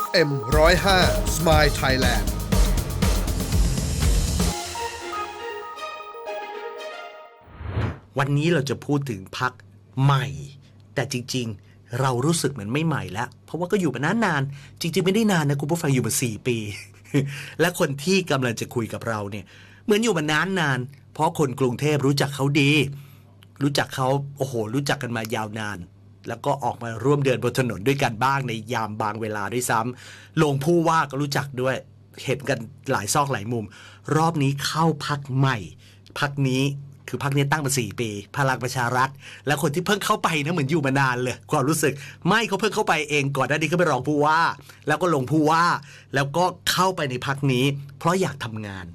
FM 105 Smile Thailand วันนี้เราจะพูดถึงพักใหม่ แต่จริง ๆ เรารู้สึกเหมือนไม่ใหม่แล้ว เพราะว่าก็อยู่มานานนาน จริง ๆ ไม่ได้นานนะคุณผู้ฟังอยู่มาสี่ปี และคนที่กำลังจะคุยกับเราเนี่ยเหมือนอยู่มานานนาน เพราะคนกรุงเทพรู้จักเขาดี รู้จักเขาโอ้โห รู้จักกันมายาวนาน แล้วก็ออกมาร่วมเดินบนถนนด้วยกันบ้างในยามบางเวลาด้วยซ้ำลงผู้ว่าก็รู้จักด้วยเห็นกันหลายซอกหลายมุม รอบนี้เข้าพักใหม่พักนี้คือพักนี้ตั้งมาสี่ปี พลังประชารัฐ และคนที่เพิ่งเข้าไปนะเหมือนอยู่มานานเลยความรู้สึกไม่เขาเพิ่งเข้าไปเองก่อนหน้านี้เขาไปรองผู้ว่า แล้วก็ลงผู้ว่า แล้วก็เข้าไปในพักนี้ เพราะอยากทำงาน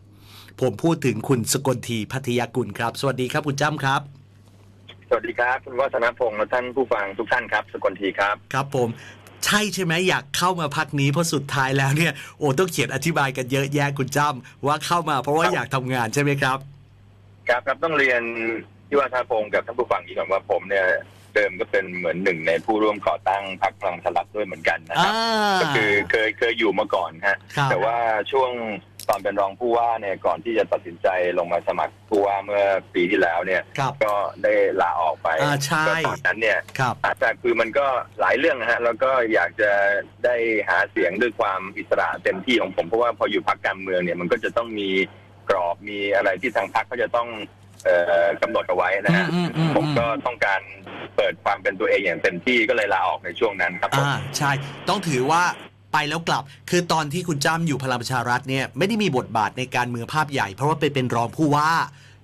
ผมพูดถึงคุณสกลทีพัทยากุลครับ สวัสดีครับคุณจ้ำครับ สวัสดีครับ คุณวัฒนพงศ์และท่านผู้ฟังทุกท่านครับสกลทีครับ ครับผม ใช่ใช่ไหมอยากเข้ามาพักนี้เพราะสุดท้ายแล้วเนี่ยโอ้ต้องเขียนอธิบายกันเยอะแยะคุณจ้ำว่าเข้ามาเพราะว่าอยากทำงานใช่ไหมครับ ครับครับต้องเรียนที่วัฒนพงศ์กับท่านผู้ฟังอีกก่อนว่าผมเนี่ยเดิมก็เป็นเหมือนหนึ่งในผู้ร่วมก่อตั้งพรรคพลังประชารัฐด้วยเหมือนกันนะคอ่ารับก็คือเคยเคยอยู่มาก่อนฮะ ครับ แต่ว่าช่วง ตอนเป็นรองผู้ว่าเนี่ยก่อนที่จะตัดสินใจลงมาสมัครผู้ว่าเมื่อปีที่แล้วเนี่ยครับก็ได้ลาออกไปอ่าใช่ก็ตอนนั้นเนี่ยครับ อาจจะคือมันก็หลายเรื่องนะฮะแล้วก็อยากจะได้หาเสียงด้วยความอิสระเต็มที่ของผมเพราะว่าพออยู่พรรคการเมืองเนี่ยมันก็จะต้องมีกรอบมีอะไรที่ทางพรรคเขาจะต้องเอ่อกำหนดเอาไว้นะฮะอืมอืมอืม ผมก็ต้องการเปิดความเป็นตัวเองอย่างเต็มที่ก็เลยลาออกในช่วงนั้นครับผม อ่าใช่ ต้องถือว่า ไปแล้วกลับ คือตอนที่คุณจ้ำอยู่พลังประชารัฐเนี่ยไม่ได้มีบทบาทในการเมืองภาพใหญ่ เพราะว่าไปเป็นรองผู้ว่า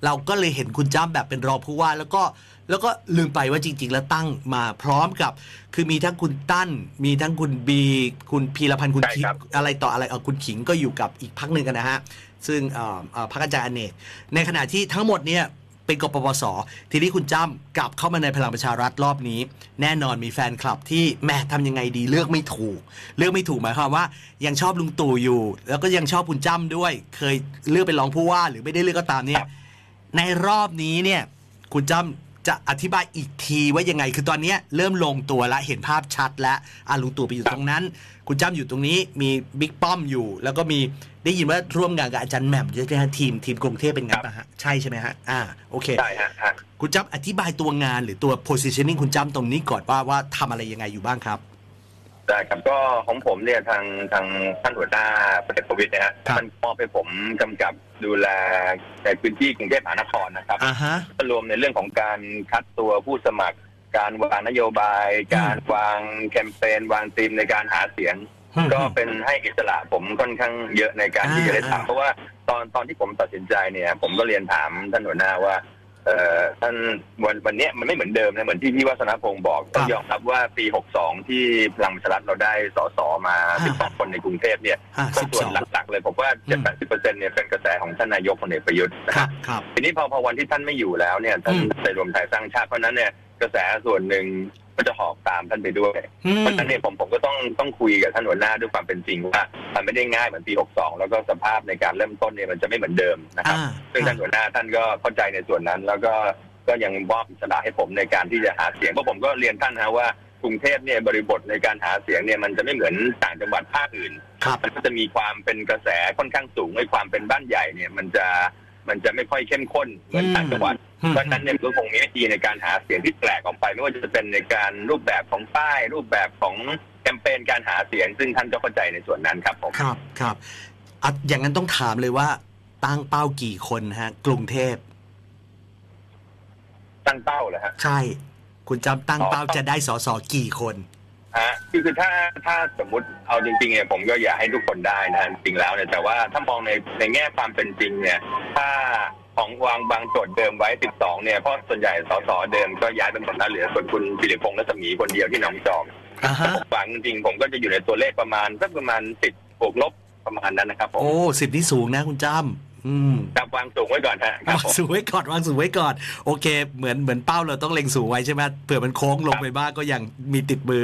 เราก็เลยเห็นคุณจ้ำแบบเป็นรองผู้ว่า แล้วก็แล้วก็ลืมไปว่าจริง ๆ แล้วตั้งมาพร้อมกับ คือมีทั้งคุณตั้น มีทั้งคุณบีคุณพีรพันธ์คุณใช่ขิงครับ อะไรต่ออะไรเออคุณขิงก็อยู่กับอีกพักหนึ่งกันนะฮะซึ่งเอ่อเอ่อพรรคอาจารย์อเนกในขณะที่ทั้งหมดเนี่ย เป็นกปปส ทีนี้คุณจ้ำกลับเข้ามาในพลังประชารัฐรอบนี้ แน่นอนมีแฟนคลับที่แม่ทำยังไงดีเลือกไม่ถูก เลือกไม่ถูกหมายความว่า ยังชอบลุงตู่อยู่ แล้วก็ยังชอบคุณจ้ำด้วย เคยเลือกเป็นรองผู้ว่า หรือไม่ได้เลือกก็ตามเนี่ยในรอบนี้เนี่ยคุณจ้ำ จะอธิบายอีกทีว่ายังไง คือตอนเนี้ยเริ่มลงตัวแล้วเห็นภาพชัดแล้วอะลุงตู่ไปอยู่ตรงนั้น คุณจ้ำอยู่ตรงนี้มีบิ๊กป้อมอยู่ แล้วก็มีได้ยินว่าร่วมงานกับอาจารย์แหม่มใช่ไหมฮะทีมทีมกรุงเทพเป็นไงบ้างฮะใช่ใช่ไหมฮะอ่าโอเคใช่ฮะฮะคุณจ้ำอธิบายตัวงานหรือตัว positioning คุณจ้ำตรงนี้ก่อนว่าว่าทำอะไรยังไงอยู่บ้างครับ ได้ครับก็ของผมเนี่ยทางทางท่านหัวหน้าพลเอกประวิตยนะฮะครับมันมอบให้ผมกำกับดูแลในพื้นที่กรุงเทพมหานครนะครับอ่าฮะรวมในเรื่องของการคัดตัวผู้สมัคร การวางนโยบาย การวางแคมเปญวางธีมในการหาเสียง ก็เป็นให้อิสระผมค่อนข้างเยอะในการที่จะได้อ่าทำเพราะว่าตอนตอนที่ผมตัดสินใจเนี่ย ผมก็เรียนถามท่านหัวหน้าว่า เอ่อท่านวันวันเนี้ยมันไม่เหมือนเดิมนะเหมือนที่พี่วัฒนพงศ์บอกต้องยอมรับว่าปี 62 ที่พลังประชารัฐเราได้สสมา12 คนในกรุงเทพเนี่ยอ่าก็สิบส่วสนองหลักๆเลยผมว่า70-80%เนี่ยเป็นกระแสของท่านนายกพลเอกประยุทธ์นะคครัรับบครับ ทีนี้พอพอวันที่ท่านไม่อยู่แล้วเนี่ยท่านอืมในรวมไทยสร้างชาติเพราะฉะนั้นเนี่ย กระแสส่วนหนึ่งก็จะหอบตามท่านไปด้วยอืมเพราะฉะนั้นเนี่ยผมผมก็ต้องต้องคุยกับท่านหัวหน้าด้วยความเป็นจริงว่ามันไม่ได้ง่ายเหมือนปี 62 แล้วก็สภาพในการเริ่มต้นเนี่ยมันจะไม่เหมือนเดิมนะครับอ่าซึ่งท่านหัวหน้าท่านก็เข้าใจในส่วนนั้น แล้วก็ก็ยังมอบอิสระให้ผมในการที่จะหาเสียงเพราะผมก็เรียนท่านนะว่ากรุงเทพเนี่ยบริบทในการหาเสียงเนี่ยมันจะไม่เหมือนต่างจังหวัดภาคอื่นครับมันก็จะมีความเป็นกระแสค่อนข้างสูงในความเป็นบ้านใหญ่เนี่ยมันจะมันจะไม่ค่อยเข้มข้นเหมือนต่างจังหวัดอืม เพราะฉะนั้นเนี่ยก็คงมีวิธีในการหาเสียงที่แปลกออกไปไม่ว่าจะเป็นในการรูปแบบของป้าย รูปแบบของแคมเปญการหาเสียง ซึ่งท่านก็เข้าใจในส่วนนั้นครับผมครับครับอะอย่างนั้นต้องถามเลยว่าตั้งเป้ากี่คนฮะ กรุงเทพตั้งเป้าเลยฮะใช่ คุณจำตั้งเป้าจะได้สสกี่คนฮะคือคือถ้าถ้าสมมุติเอาจริงๆเนี่ยผมก็อยากให้ทุกคนได้นะฮะจริงๆแล้วเนี่ยแต่ว่าถ้ามองในในแง่ความเป็นจริงเนี่ย ถ้า ของวางบางโจทย์เดิมไว้ 12 เนี่ย เพราะส่วนใหญ่สสเดิมก็ย้ายเป็นหมดแล้วเหลือส่วนคุณปิริพงษ์รัศมีคนเดียวที่หนองจอกอ่าฮะผมฟังจริงๆผมก็จะอยู่ในตัวเลขประมาณสักประมาณสิบบวกลบประมาณนั้นนะครับผมโอ้สิบนี่สูงนะคุณจำอืมจับวางสูงไว้ก่อนฮะครับวางผมสูงไว้ก่อนวางสูงไว้ก่อน โอเค เหมือนเหมือนเป้าเราต้องเล็งสูงไว้ใช่ไหมเผื่อมันโค้งลงไปบ้างก็ยังมีติดมือ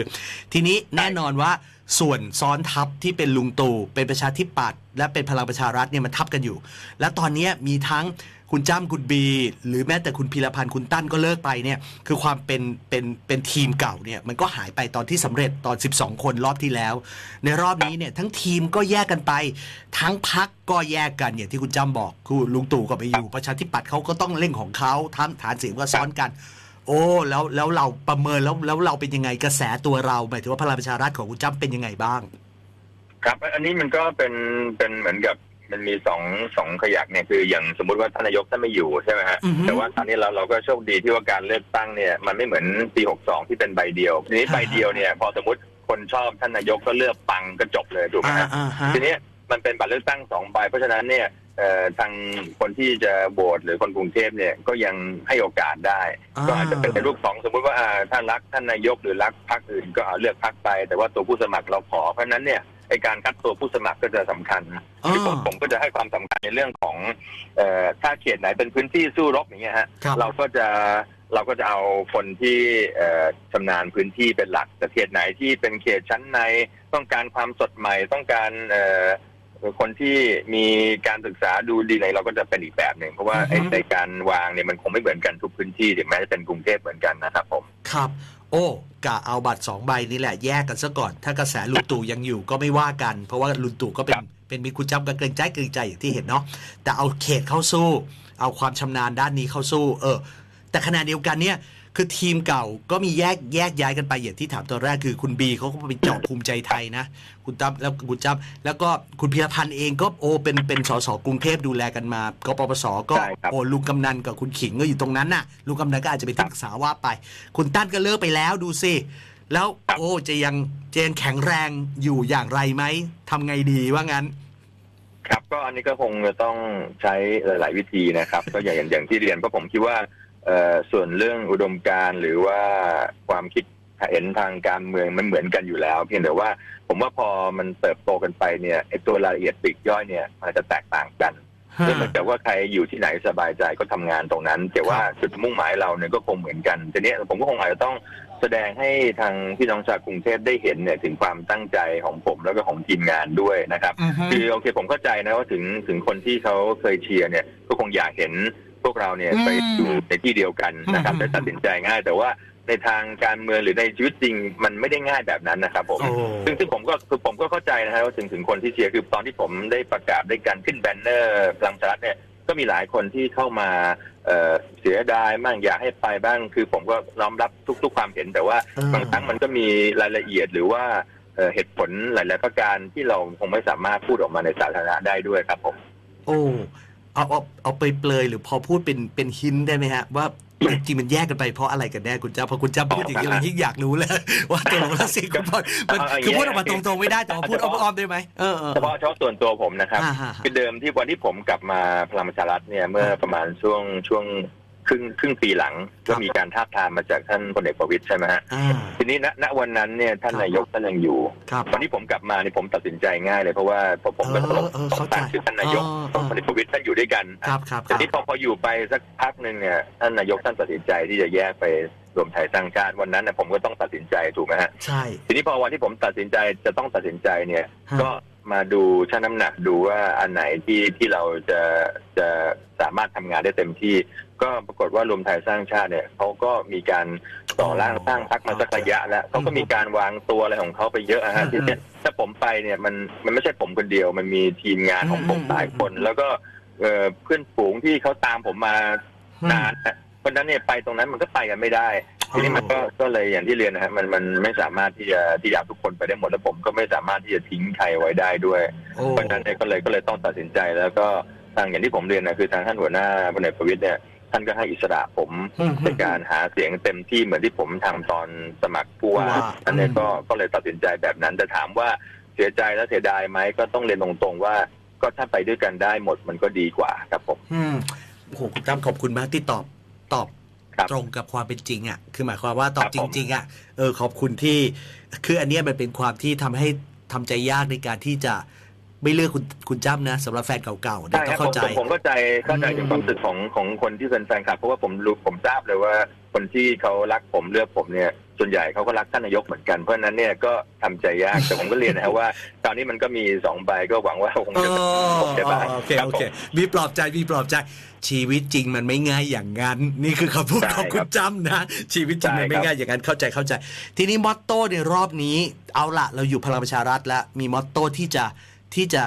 ทีนี้แน่นอนว่าส่วนซ้อนทับที่เป็นลุงตู่เป็นประชาธิปัตย์และเป็นพลังประชารัฐเนี่ยมันทับกันอยู่ และตอนนี้มีทั้ง คุณจ้ำคุณบี หรือแม้แต่คุณพีรพันธ์คุณตั้นก็เลิกไปเนี่ยคือความเป็นเป็นเป็นทีมเก่าเนี่ยมันก็หายไปตอนที่สำเร็จตอน 12 คนรอบที่แล้ว ในรอบนี้เนี่ยทั้งทีมก็แยกกันไป ทั้งพักก็แยกกันอย่างที่คุณจ้ำบอกคือลุงตู่ก็ไปอยู่ประชาธิปัตย์เขาก็ต้องเล่นของเขาทั้งฐานเสียงก็ซ้อนกันโอ้แล้วแล้วเราประเมินแล้วแล้วเราเป็นยังไงกระแสตัวเราหมายถึงว่าพลังประชารัฐของคุณจ้ำเป็นยังไงบ้าง ครับ อันนี้มันก็เป็นเป็นเหมือนกับ มันมีสองสองขยักเนี่ยคืออย่างสมมติว่าท่านนายกท่านไม่อยู่ใช่ไหมฮะอือฮึแต่ว่าตอนนี้เราเราก็โชคดีที่ว่าการเลือกตั้งเนี่ยมันไม่เหมือนปีหกสองที่เป็นใบเดียวทีนี้ฮะใบเดียวเนี่ยพอสมมติคนชอบท่านนายกก็เลือกปังก็จบเลยถูกไหมอ่าฮะอ่าฮะทีนี้มันเป็นบัตรเลือกตั้งสองใบเพราะฉะนั้นเนี่ยเอ่อทางคนที่จะโหวตหรือคนกรุงเทพเนี่ยก็ยังให้โอกาสได้อ่าก็อาจจะเป็นในรูปของสมมุติว่าอ่าถ้ารักท่านนายกหรือรักพรรคอื่นก็เอาเลือกพรรคไป แต่ว่าตัวผู้สมัครเราขอเพราะฉะนั้นเนี่ย ไอการคัดตัวผู้สมัครก็จะสำคัญอ่าที่ผมผมก็จะให้ความสำคัญในเรื่องของเอ่อถ้าเขตไหนเป็นพื้นที่สู้รบอย่างเงี้ยฮะครับเราก็จะเราก็จะเอาคนที่เอ่อชำนาญพื้นที่เป็นหลัก แต่เขตไหนที่เป็นเขตชั้นในต้องการความสดใหม่ต้องการเอ่อคนที่มีการศึกษาดูดีในเราก็จะเป็นอีกแบบหนึ่งเพราะว่าไอ้อือฮึในการวางเนี่ยมันคงไม่เหมือนกันทุกพื้นที่ถึงแม้จะเป็นกรุงเทพเหมือนกันนะครับผมครับ โอ้กะเอาบัตรสองใบนี่แหละแยกกันซะก่อน ถ้ากระแสลุงตู่ยังอยู่ก็ไม่ว่ากัน เพราะว่าลุงตู่ก็เป็นครับเป็นมีคุณจำกันเกรงใจเกรงใจอย่างที่เห็นเนาะแต่เอาเขตเข้าสู้ เอาความชำนาญด้านนี้เข้าสู้ เออ แต่ขณะเดียวกันเนี่ย คือทีมเก่าก็มีแยกแยกย้ายกันไปอย่างที่ถามตอนแรกคือคุณบีเขาก็ไปเจาะภูมิใจไทยนะคุณตั้มแล้วคุณจำแล้วก็คุณพีรพันธ์เองก็โอเป็นเป็นสสกรุงเทพดูแลกันมากปปสก็ใช่ครับโอ้ลุงกำนันกับคุณขิงก็อยู่ตรงนั้นน่ะลุงกำนันก็อาจจะเป็นที่ปรึกษาว่าไป คุณตั้นก็เลิกไปแล้วดูสิแล้วโอ้จะยังจะยังแข็งแรงอยู่อย่างไรไหมทำไงดีว่างั้น ครับก็อันนี้ก็คงจะต้องใช้หลาย ๆ วิธีนะครับ ก็อย่างอย่างอย่างที่เรียนเพราะผมคิดว่าเอ่อ ส่วนเรื่องอุดมการณ์หรือว่าความคิดเห็นทางการเมืองมันเหมือนกันอยู่แล้ว เพียงแต่ว่า ผมว่าพอมันเติบโตกันไปเนี่ยไอ้ตัวรายละเอียดปลีกย่อยเนี่ยมันจะแตกต่างกันซึ่งเหมือนกับว่าใครอยู่ที่ไหนสบายใจก็ทำงานตรงนั้น แต่ว่าจุดมุ่งหมายเราเนี่ยก็คงเหมือนกันทีเนี้ยผมก็คงอาจจะต้องแสดงให้ทางพี่น้องชาวกรุงเทพได้เห็นเนี่ยถึงความตั้งใจของผมแล้วก็ของทีมงานด้วยนะครับ คือโอเคผมเข้าใจนะว่าถึงถึงคนที่เขาเคยเชียร์เนี่ยก็คงอยากเห็น พวกเราเนี่ยอืมไปอยู่ในที่เดียวกันนะครับอืมได้ตัดสินใจง่าย แต่ว่าในทางการเมืองหรือในชีวิตจริง มันไม่ได้ง่ายแบบนั้นนะครับผมโอ้ซึ่งซึ่งผมก็คือผมก็เข้าใจนะฮะว่าถึงถึงคนที่เชียร์คือตอนที่ผมได้ประกาศได้การขึ้นแบนเนอร์พลังประชารัฐเนี่ยก็มีหลายคนที่เข้ามาเอ่อเสียดายบ้างอยากให้ไปบ้าง คือผมก็น้อมรับทุก ๆ ความเห็น แต่ว่าเออบางครั้งมันก็มีรายละเอียดหรือว่าเอ่อเหตุผลหลาย ๆ ประการที่เราคงไม่สามารถพูดออกมาในสาธารณะได้ด้วยครับผม โอ้ เอาเอาเอาไปเปลยหรือพอพูดเป็นเป็นหินได้ไหมฮะ ว่าจริงๆมันแยกกันไปเพราะอะไรกันแน่คุณเจ้าพอคุณเจ้าพูดอย่างนี้เรายิ่งอยากรู้เลยว่าตกลงแล้วสิคุณพอมันเอาอย่างเงี้ยคือพูดออกมาตรงๆไม่ได้แต่ว่าพูดอ้อมๆได้ไหมเออเออเฉพาะเฉพาะส่วนตัวผมนะครับอ่าฮะคือเดิมที่วันที่ผมกลับมาพลังประชารัฐเนี่ยเมื่อประมาณช่วงช่วงค รึ่งครึ่งปีหลังก็มีการทาบทามมาจากท่านพลเอกประวิตยใช่ไหมฮะอ่าทีนี้ณณวันนั้นเนี่ยท่านครับนายกท่านยังอยู่ครับวันที่ผมกลับมาเนี่ยผมตัดสินใจง่ายเลยเพราะว่าพอผมก็เออตลกเออสองเข้าใจต่างคือท่านนายกเออเออกับพลเอกประวิตยท่านอยู่ด้วยกันครับครับคแต่รับนี้พอพออยู่ไปสักพักหนึ่งเนี่ยท่านนายกท่านตัดสินใจที่จะแยกไปรวมไทยสร้างชาติวันนั้นนะผมก็ต้องตัดสินใจถูกไหมฮะใช่ทีนี้พอวันที่ผมตัดสินใจจะต้องตัดสินใจเนี่ยฮะก็ มาดูชั่งน้ำหนักดูว่าอันไหนที่ที่เราจะจะสามารถทำงานได้เต็มที่ ก็ปรากฏว่ารวมไทยสร้างชาติเนี่ยเขาก็มีการต่อร่างสร้างพักมาสักระยะแล้วเขาก็มีการวางตัวอะไรของเขาไปเยอะอะฮะทีเนี้ยถ้าผมไปเนี่ยมันมันไม่ใช่ผมคนเดียว มันมีทีมงานของผมหลายคน แล้วก็เอ่อเพื่อนฝูงที่เขาตามผมมานานนะเพราะฉะนั้นเนี่ยไปตรงนั้นมันก็ไปกันไม่ได้ ทีนี้มันก็ก็เลยอย่างที่เรียนนะฮะมันมันไม่สามารถที่จะที่จะเอาทุกคนไปได้หมดแล้วผมก็ไม่สามารถที่จะทิ้งใครไว้ได้ด้วย โอ้เพราะฉะนั้นเนี่ยก็เลยก็เลยต้องตัดสินใจแล้วก็ทางอย่างที่ผมเรียนนะคือทางท่านหัวหน้าพลเอกประวิตยเนี่ยท่านก็ให้อิสระผมอืม ในการหาเสียงเต็มที่เหมือนที่ผมทำตอนสมัครผู้ว่าผู้ว่าอันเนี้ยอืมก็ก็เลยตัดสินใจแบบนั้นแต่ถามว่าเสียใจและเสียดายไหมก็ต้องเรียนตรงๆว่า ก็ถ้าไปด้วยกันได้หมดมันก็ดีกว่าครับผม อืมโอ้โหคุณตั้มขอบคุณมากที่ตอบตอบครับ ตรงกับความเป็นจริงอะ คือหมายความว่าตอบครับจผมริง ๆอะเออขอบคุณที่ คืออันเนี้ยมันเป็นความที่ทำให้ทำใจยากในการที่จะไม่เลือกคุณคุณจ้ำนะสำหรับแฟนเก่าๆเนี่ใช่ยคก็รับผเข้ามใจผมผมเข้าใจเข้าใจอืมถึงความรู้สึกของของคนที่เป็นแฟนคลับเพราะว่าผมรู้ผมทราบเลยว่าคนที่เขารักผมเลือกผมเนี่ย ส่วนใหญ่เขาก็รักท่านนายกเหมือนกันเพราะฉะนั้นเนี่ยก็ทำใจยากแต่ผมก็เรียนนะครับว่า ตอนนี้มันก็มีสองใบก็หวังว่าคงอ๋อจะคงจะบ้างโอเครับโอผมเคมีปลอบใจมีปลอบใจชีวิตจริงมันไม่ง่ายอย่างนั้น นี่คือคำพูดใช่ของคุครัณบจำนะ ชีวิตจริงมันไม่ใช่ครับง่ายอย่างนั้นเข้าใจเข้าใจ ทีนี้มอตโต้ในรอบนี้ เอาละเราอยู่พลังประชารัฐแล้วมีมอตโต้ที่จะที่จะ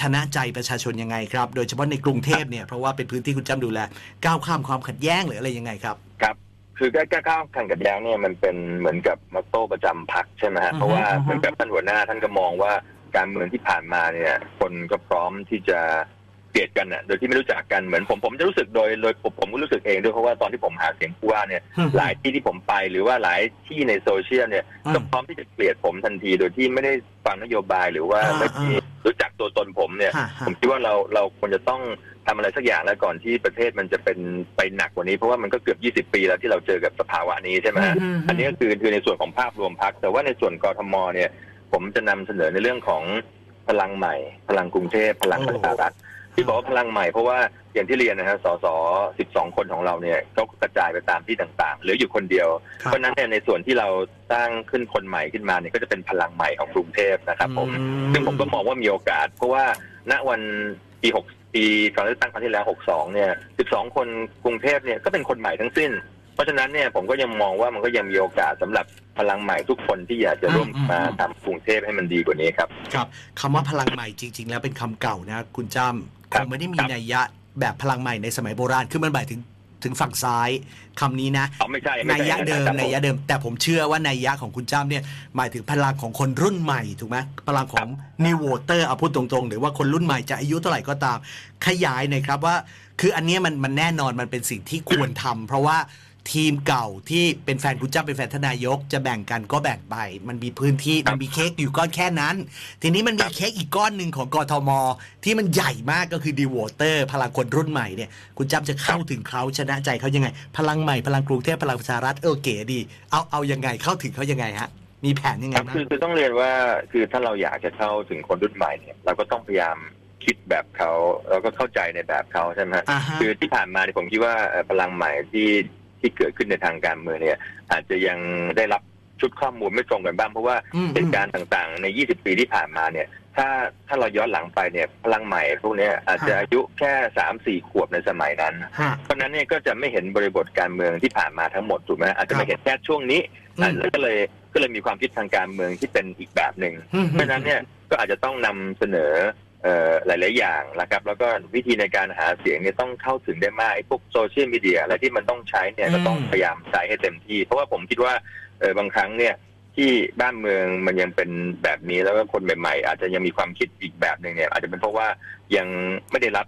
ชนะใจประชาชนยังไงครับ โดยเฉพาะในกรุงเทพเนี่ยเพราะว่าเป็นพื้นที่คุณจำดูแลก้าวข้ามความขัดแย้งหรืออะไรยังไงครับครับ คือการก้าวขันกับแย้งเนี่ยมันเป็นเหมือนกับมอตโต้ประจำพักใช่ไหมฮะอือฮึเพราะว่าอือฮึเหมือนกับท่านหัวหน้าท่านก็มองว่าการเมืองที่ผ่านมาเนี่ย คนก็พร้อมที่จะเกลียดกันน่ะโดยที่ไม่รู้จักกันเหมือนผมผมจะรู้สึกโดยโดยผมผมก็รู้สึกเองด้วยเพราะว่าตอนที่ผมหาเสียงผู้ว่าเนี่ย หลายที่ที่ผมไปหรือว่าหลายที่ในโซเชียลเนี่ยอืมก็พร้อมที่จะเกลียดผมทันทีโดยที่ไม่ได้ฟังนโยบายหรือว่าอ่าไม่ได้รู้จักตัวตนผมเนี่ยฮะฮะผมคิดว่าเราเราควรจะต้อง ทำอะไรสักอย่างแล้วก่อนที่ประเทศมันจะเป็นไปหนักกว่านี้ เพราะว่ามันก็เกือบ 20 ปีแล้วที่เราเจอกับสภาวะนี้ใช่ไหมฮะอืมอันนี้ก็คือคือในส่วนของภาพรวมพัก แต่ว่าในส่วนกทมเนี่ย ผมจะนำเสนอในเรื่องของพลังใหม่ พลังกรุงเทพพลังประชารัฐที่บอกว่าพลังใหม่เพราะว่าอย่างที่เรียนนะฮะสส12คนของเราเนี่ยก็กระจายไปตามที่ต่างๆ เหลืออยู่คนเดียวครับเพราะฉะนั้นเนี่ยในส่วนที่เราสร้างขึ้นคนใหม่ขึ้นมาเนี่ยก็จะเป็นพลังใหม่ของกรุงเทพนะครับผมอืซึ่งผมก็มองว่ามีโอกาส เพราะว่าณวันปี6 ปีก่อนเลือกตั้งครั้งที่แล้ว 62 เนี่ย 12 คนกรุงเทพเนี่ยก็เป็นคนใหม่ทั้งสิ้น เพราะฉะนั้นเนี่ยผมก็ยังมองว่ามันก็ยังมีโอกาสสำหรับพลังใหม่ทุกคนที่อยากจะร่วมมาทำกรุงเทพให้มันดีกว่านี้ครับครับคำว่าพลังใหม่จริง ๆ แล้วเป็นคำเก่านะคุณจ้ำคครับงไม่ได้มีครับนัยยะแบบพลังใหม่ในสมัยโบราณคือมันหมายถึง ถึงฝั่งซ้ายคำนี้นะเอาไม่ใช่ไม่นัยใช่ยะเดิมครับนัยยะเดิม แต่ผมเชื่อว่านัยยะของคุณจ้ำเนี่ยหมายถึงพลังของคนรุ่นใหม่ถูกไหมพลังของ new voter เอาพูดตรงๆ หรือว่าคนรุ่นใหม่จะอายุเท่าไหร่ก็ตาม ขยายหน่อยครับว่า คืออันเนี้ยมันมันแน่นอนมันเป็นสิ่งที่ควรทำเพราะว่า ทีมเก่าที่เป็นแฟนคุณจ้ำเป็นแฟนทนายก จะแบ่งกันก็แบ่งไป มันมีพื้นที่มันมีเค้กอยู่ก้อนแค่นั้น ทีนี้มันมีเค้กอีกก้อนหนึ่งของกทม ที่มันใหญ่มากก็คือดีวอเตอร์พลังคนรุ่นใหม่เนี่ยคุณจ้ำจะเข้าถึงเขาชนะใจเขายังไง พลังใหม่พลังกรุงเทพพลังประชารัฐเออเก๋ดี เอาเอายังไงเข้าถึงเขายังไงฮะมีแผนยังไงครับบ้างคือคือต้องเรียนว่าคือถ้าเราอยากจะเข้าถึงคนรุ่นใหม่เนี่ยเราก็ต้องพยายามคิดแบบเขาแล้วก็เข้าใจในแบบเขาใช่ไหมฮะอ่าฮะคือที่ผ่านมาเนี่ยผมคิดว่าเอ่อพลังใหม่ที่ ที่เกิดขึ้นในทางการเมืองเนี่ย อาจจะยังได้รับชุดข้อมูลไม่ตรงกันบ้างเพราะว่าอืม เหตุการณ์ต่างๆ ใน 20 ปีที่ผ่านมาเนี่ย ถ้าถ้าเราย้อนหลังไปเนี่ยพลังใหม่พวกเนี้ยอาจจะอายุแค่สามสี่ขวบในสมัยนั้น ฮะ เพราะฉะนั้นเนี่ยก็จะไม่เห็นบริบทการเมืองที่ผ่านมาทั้งหมดถูกไหมอาจจะครัมาบเห็นแค่ช่วงนี้อืม อะแล้วก็เลยก็เลยมีความคิดทางการเมืองที่เป็นอีกแบบหนึ่ง อืม เพราะฉะนั้นเนี่ยก็อาจจะต้องนำเสนอเอ่อ หลาย ๆ อย่างนะครับ แล้วก็วิธีในการหาเสียงเนี่ยต้องเข้าถึงได้มากไอ้พวกโซเชียลมีเดียอะไรที่มันต้องใช้เนี่ยก็ต้องพยายามใช้ให้เต็มที่ เพราะว่าผมคิดว่าเออบางครั้งเนี่ยที่บ้านเมืองมันยังเป็นแบบนี้แล้วก็คนใหม่ ๆ อาจจะยังมีความคิดอีกแบบหนึ่งเนี่ยอาจจะเป็นเพราะว่ายังไม่ได้รับ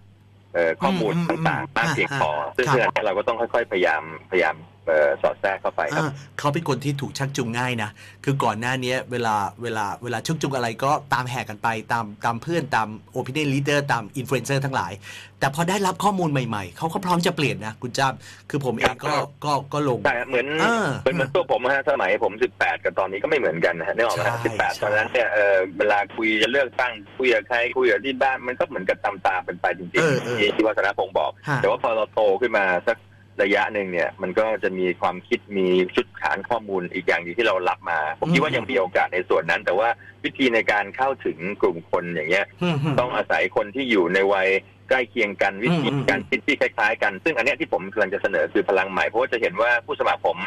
เอ่อข้อมูลอืมอืมต่างๆมากเพียงพออ่าซึ่งครับเรื่องนี้เราก็ต้องค่อย ๆ พยายามพยายามเอ่อ สอดแทรกเข้าไปครับอ่าเขาเป็นคนที่ถูกชักจูงง่ายนะ คือก่อนหน้านี้เวลาเวลาเวลาชักจูงอะไรก็ตามแห่กันไปตามตามเพื่อนตาม opinion leader ตามอินฟลูเอนเซอร์ทั้งหลาย แต่พอได้รับข้อมูลใหม่ๆ เขาก็พร้อมจะเปลี่ยนนะคุณจ้ำคือผมเองก็ครับก็ก็ลงใช่ครับเหมือนเออเหมือนเหมือนตัวผมฮะสมัยผมสิบแปดกับตอนนี้ก็ไม่เหมือนกันนะฮะนึกออกไหมใช่สิบแปดใช่ตอนนั้นเนี่ยเออเวลาคุยจะเลือกตั้งคุยกับใครคุยกับที่บ้านมันก็เหมือนกับตามตามๆเป็นไปจริงเออเออๆที่ที่วัฒนพงศ์บอกฮะแต่ว่าพอเราโตขึ้นมาสัก ระยะหนึ่งเนี่ย มันก็จะมีความคิดมีชุดฐานข้อมูลอีกอย่างหนึงที่เรารับมา ผมคิดว่ายังมีโอกาสในส่วนนั้น แต่ว่าวิธีในการเข้าถึงกลุ่มคนอย่างเงี้ยอืมอืมต้องอาศัยคนที่อยู่ในวัยใกล้เคียงกันวิธีอืมอืมการคิดที่คล้ายๆ กัน ซึ่งอันเนี้ยที่ผมกำลังจะเสนอคือพลังใหม่เพราะว่าจะเห็นว่าผู้สมัครผม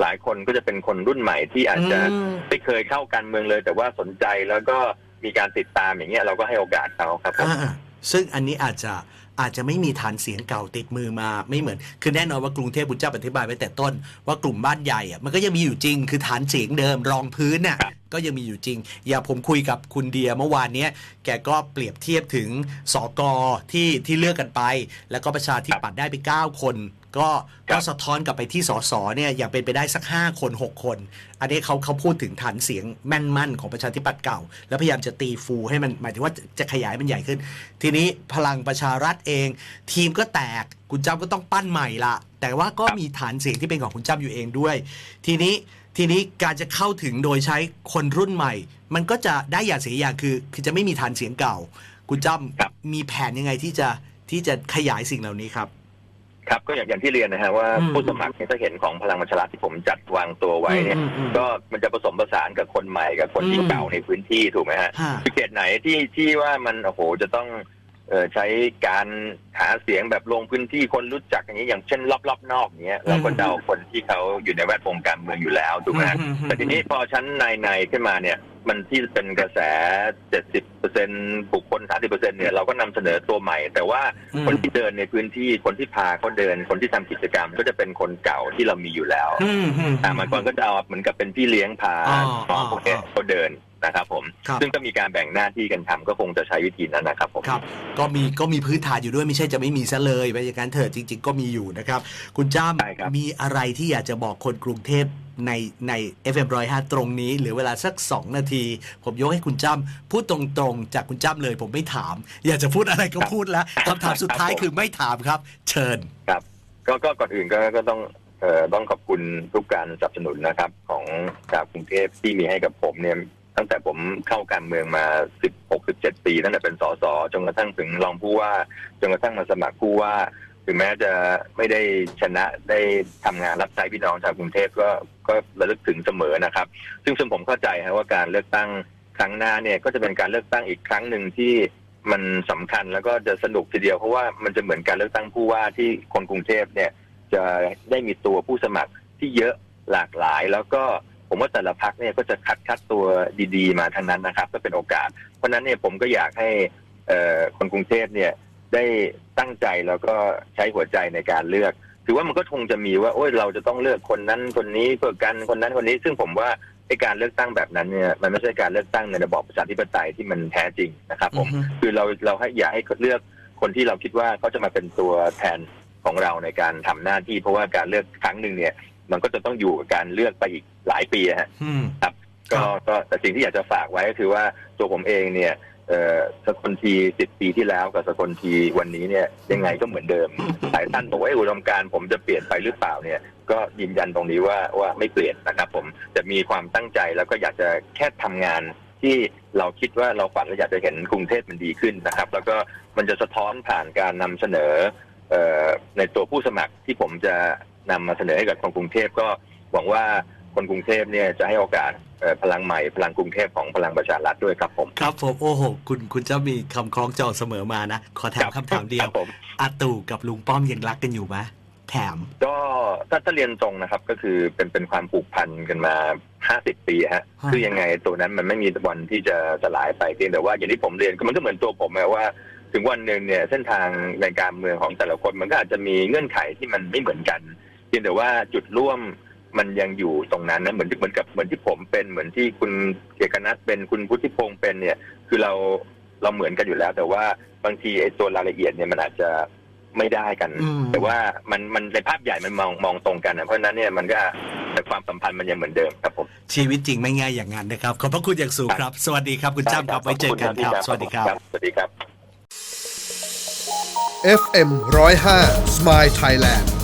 หลายคนก็จะเป็นคนรุ่นใหม่ที่อาจจะอืมไม่เคยเข้าการเมืองเลย แต่ว่าสนใจแล้วก็มีการติดตามอย่างเงี้ยเราก็ให้โอกาสเขาครับผมอ่าซึ่งอันนี้อาจจะ อาจจะไม่มีฐานเสียงเก่าติดมือมาไม่เหมือน คือแน่นอนว่ากรุงเทพบุญเจ้าอธิบายไว้แต่ต้น ว่ากลุ่มบ้านใหญ่อะมันก็ยังมีอยู่จริง คือฐานเสียงเดิมรองพื้นน่ะครับก็ยังมีอยู่จริง อย่าผมคุยกับคุณเดียเมื่อวานเนี้ยแกก็เปรียบเทียบถึงสกที่ที่เลือกกันไป แล้วก็ประชาธิปัตย์ได้ไป 9 คน ก็ก็สะท้อนกลับไปที่สสเนี่ยอย่างเป็นไปได้สัก 5 คน 6 คน อันนี้เขาเขาพูดถึงฐานเสียงแม่นมั่นของประชาธิปัตย์เก่า แล้วพยายามจะตีฟูให้มันหมายถึงว่าจะจะขยายมันใหญ่ขึ้น ทีนี้พลังประชารัฐเอง ทีมก็แตกคุณจ้ำก็ต้องปั้นใหม่ละแต่ว่าก็มีฐานเสียงที่เป็นของคุณจ้ำอยู่เองด้วย ทีนี้ทีนี้การจะเข้าถึงโดยใช้คนรุ่นใหม่ มันก็จะได้อย่างเสียอย่างคือ คือจะไม่มีฐานเสียงเก่า คุณจ้ครับำมีแผนยังไงที่จะที่จะขยายสิ่งเหล่านี้ครับ ครับก็อย่างอย่างที่เรียนนะฮะว่าอืมผู้สมัครเนี่ยถ้าเห็นของพลังประชารัฐที่ผมจัดวางตัวไว้เนี่ยอืมอืมก็มันจะผสมผสานกับคนใหม่กับคนที่อืม เก่าในพื้นที่ถูกไหมฮะ ฮะ คือเขตไหนที่ที่ว่ามันโอ้โหจะต้องเอ่อใช้การหาเสียงแบบลงพื้นที่คนรู้จักอย่างนี้อย่างเช่นรอบๆนอกเนี้ยเราก็จะเอาคนที่เขาอยู่ในแวดวงการเมืองอยู่แล้วถูกไหมฮะอืมอืมแต่ทีนี้พอชั้นในในๆขึ้นมาเนี่ย มันที่เป็นกระแส 70เปอร์เซ็นบุคคล 30เปอร์เซ็นเนี่ยเราก็นำเสนอตัวใหม่ แต่ว่าอืมคนที่เดินในพื้นที่คนที่พาเขาเดิน คนที่ทำกิจกรรมก็จะเป็นคนเก่าที่เรามีอยู่แล้วอืมอืมอ่ามันก็จะเอาเหมือนกับเป็นพี่เลี้ยงพาอ๋อน้องพวกเนี้ยอ๋อเขาเดินนะครับผมครับซึ่งก็มีการแบ่งหน้าที่กันทำก็คงจะใช้วิธีนั้นนะครับผมครับก็มีก็มีพื้นฐานอยู่ด้วยไม่ใช่จะไม่มีซะเลยไปอย่างนั้นเถอะจริง ๆ ก็มีอยู่นะครับ คุณจ้ามใช่ครับมีอะไรที่อยากจะบอกคนกรุงเทพ ในใน FM 105 ตรงนี้เหรือเวลาสัก 2 นาที ผมยกให้คุณจ้ำพูดตรงๆ จากคุณจ้ำเลยผมไม่ถาม อยากจะพูดอะไรก็พูดแล้วคำถามสุดท้ายคือไม่ถามครับ เชิญก็ก็ก่อนอื่นก็ก็ต้องเอ่อต้องขอบคุณทุกการสนับสนุนนะครับ ของชาวกรุงเทพที่มีให้กับผมเนี่ยตั้งแต่ผมเข้าการเมืองมา 16 17 ปีตั้งแต่เป็นสสจนกระทั่งถึงรองผู้ว่าจนกระทั่งมาสมัครผู้ว่า ถึงแม้จะไม่ได้ชนะได้ทำงานรับใช้พี่น้องชาวกรุงเทพก็ก็ระลึกถึงเสมอนะครับ ซึ่งซึ่งผมเข้าใจฮะว่าการเลือกตั้งครั้งหน้าเนี่ยก็จะเป็นการเลือกตั้งอีกครั้งหนึ่งที่มันสำคัญแล้วก็จะสนุกทีเดียวเพราะว่ามันจะเหมือนการเลือกตั้งผู้ว่าที่คนกรุงเทพเนี่ยจะได้มีตัวผู้สมัครที่เยอะหลากหลาย แล้วก็ผมว่าแต่ละพักเนี่ยก็จะคัดคัดตัวดี ๆ มาทั้งนั้นนะครับ ก็เป็นโอกาส เพราะนั้นเนี่ยผมก็อยากให้คนกรุงเทพเนี่ย ได้ตั้งใจแล้วก็ใช้หัวใจในการเลือก ถือว่ามันก็คงจะมีว่า โอ้ยเราจะต้องเลือกคนนั้นคนนี้เพื่อกันคนนั้นคนนี้ ซึ่งผมว่าไอ้การเลือกตั้งแบบนั้นเนี่ยมันไม่ใช่การเลือกตั้งในระบอบประชาธิปไตยที่มันแท้จริงนะครับ ผมอือฮึคือเราเราให้อยากให้เลือกคนที่เราคิดว่าเขาจะมาเป็นตัวแทนของเราในการทำหน้าที่ เพราะว่าการเลือกครั้งหนึ่งเนี่ย มันก็จะต้องอยู่กับการเลือกไปอีกหลายปีอะฮะอืมก็ครับ ก็แต่สิ่งที่อยากจะฝากไว้ก็คือว่าตัวผมเองเนี่ยเอ่อ สกลทีสิบปีที่แล้วกับสกลทีวันนี้เนี่ยยังไงก็เหมือนเดิมหลายท่านบอกว่าเอ้ยอุดมการณ์ผมจะเปลี่ยนไปหรือเปล่าเนี่ย ก็ยืนยันตรงนี้ว่าว่าไม่เปลี่ยนนะครับ ผมจะมีความตั้งใจแล้วก็อยากจะแค่ทำงานที่เราคิดว่าเราฝันเราอยากจะเห็นกรุงเทพมันดีขึ้นนะครับ แล้วก็มันจะสะท้อนผ่านการนำเสนอเอ่อในตัวผู้สมัครที่ผมจะนำมาเสนอให้กับคนกรุงเทพก็หวังว่า คนกรุงเทพเนี่ยจะให้โอกาสเอ่อพลังใหม่พลังกรุงเทพของพลังประชารัฐด้วยครับผม ครับผมโอ้โหคุณคุณจะมีคำคล้องจองเสมอมานะ ขอถามคำถามเดียควรับผมอาตู่กับลุงป้อมยังรักกันอยู่ไหมแถมก็ถ้าถ้าเรียนตรงนะครับ ก็คือเป็นเป็นความผูกพันกันมา50ปีฮะฮะคือยังไงตัวนั้นมันไม่มีวันที่จะสลายไปเพียงแต่ว่าอย่างที่ผมเรียนมันก็เหมือนตัวผมอะว่าถึงวันหนึ่งเนี่ยเส้นทางในการเมืองของแต่ละคนมันก็อาจจะมีเงื่อนไขที่มันไม่เหมือนกัน เพียงแต่ว่าจุดร่วม มันยังอยู่ตรงนั้นนะเหมือนที่เหมือนกับเหมือนที่ผมเป็นเหมือนที่คุณเอกนัทเป็นคุณพุทธิพงศ์เป็นเนี่ย คือเราเราเหมือนกันอยู่แล้ว แต่ว่าบางทีไอ้ตัวรายละเอียดเนี่ยมันอาจจะไม่ได้กันอืมแต่ว่ามันมันในภาพใหญ่มันมองมองตรงกันนะเพราะฉะนั้นเนี่ยมันก็แต่ความสัมพันธ์มันยังเหมือนเดิมครับผมชีวิตจริงไม่ง่ายอย่างนั้นนะครับ ขอบพระคุณอย่างสูงครับ สวัสดีครับคุณจ้ำครับไว้เจอกันครับ สวัสดีครับสวัสดีครับ FM 105 Smile Thailand